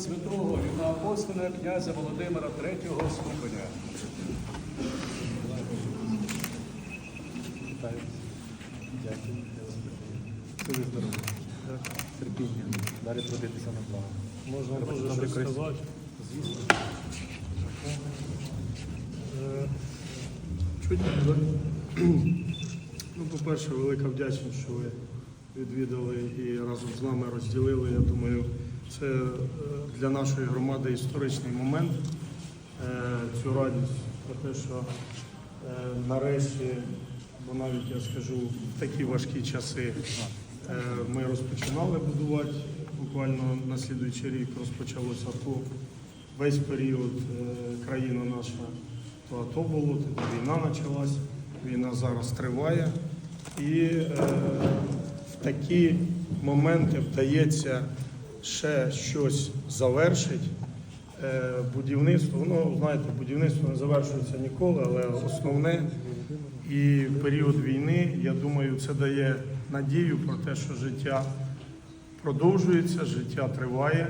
святого рівноапостоля князя Володимира III ступеня. Дякую. Сили здоров'я. Терпіння. Далі трудитися на благо. Можна дуже щось сказати. Звісно. Е, Чуть Ну, по-перше, велика вдячність, що ви відвідали і разом з нами розділили. Я думаю, це е, для нашої громади історичний момент. Е, Цю радість про те, що е, нарешті, бо навіть я скажу, в такі важкі часи ми розпочинали будувати. Буквально на слідуючий рік розпочалося АТО. Весь період країна наша то АТО було, тоді війна почалась, війна зараз триває. І в такі моменти вдається ще щось завершити. Е, будівництво, воно, знаєте, будівництво не завершується ніколи, але основне і в період війни, я думаю, це дає надію про те, що життя продовжується, життя триває,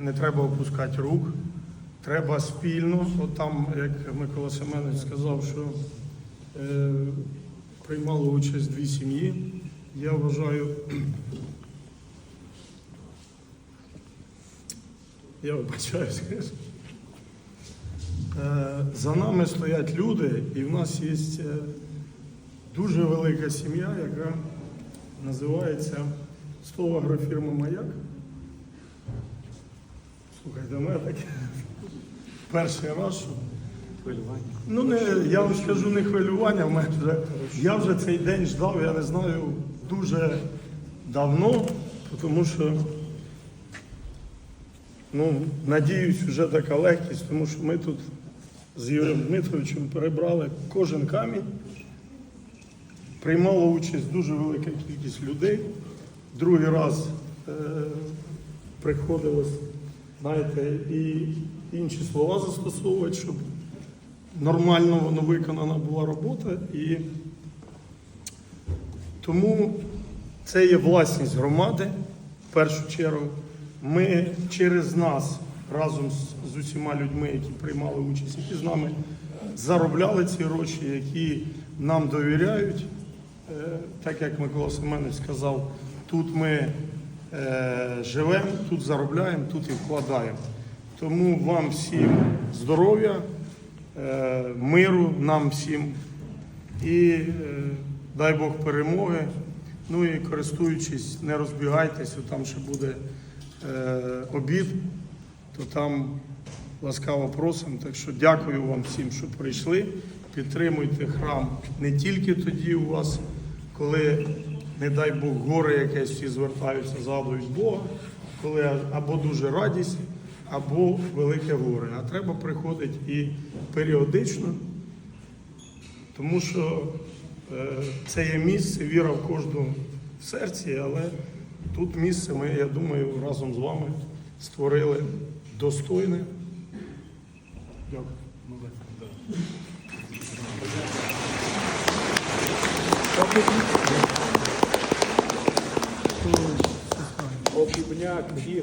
не треба опускати рук. Треба спільно, от там, як Микола Семенович сказав, що е, приймали участь дві сім'ї. Я вважаю, я вибачаюсь. Е, За нами стоять люди, і в нас є е, дуже велика сім'я, яка називається слово агрофірма Маяк. Слухайте, мене таке перший раз, що Хвилювання. Ну, не, я вам скажу не хвилювання, в мене вже, я вже цей день ждав, я не знаю, дуже давно, тому що, ну, надіюсь, вже така легкість, тому що ми тут з Юрієм Дмитровичем перебрали кожен камінь. Приймала участь дуже велика кількість людей. Другий раз е, приходилось, знаєте, і інші слова застосовувати, щоб нормально воно виконана була робота. І тому це є власність громади. В першу чергу, ми через нас разом з, усіма людьми, які приймали участь, які з нами заробляли ці гроші, які нам довіряють. Е, Так як Микола Семенович сказав, тут ми е, живемо, тут заробляємо, тут і вкладаємо. Тому вам всім здоров'я, е, миру нам всім і дай Бог перемоги. Ну і користуючись, не розбігайтеся, там ще буде обід, то там ласкаво просимо. Так що дякую вам всім, що прийшли. Підтримуйте храм не тільки тоді у вас, коли, не дай Бог, горе якесь всі звертаються, згадують Бога, коли або дуже радість, або велике горе. А треба приходити і періодично, тому що е, це є місце, віра в кожному серці, але тут місце ми, я думаю, разом з вами створили достойне. Дякую. Обібняк,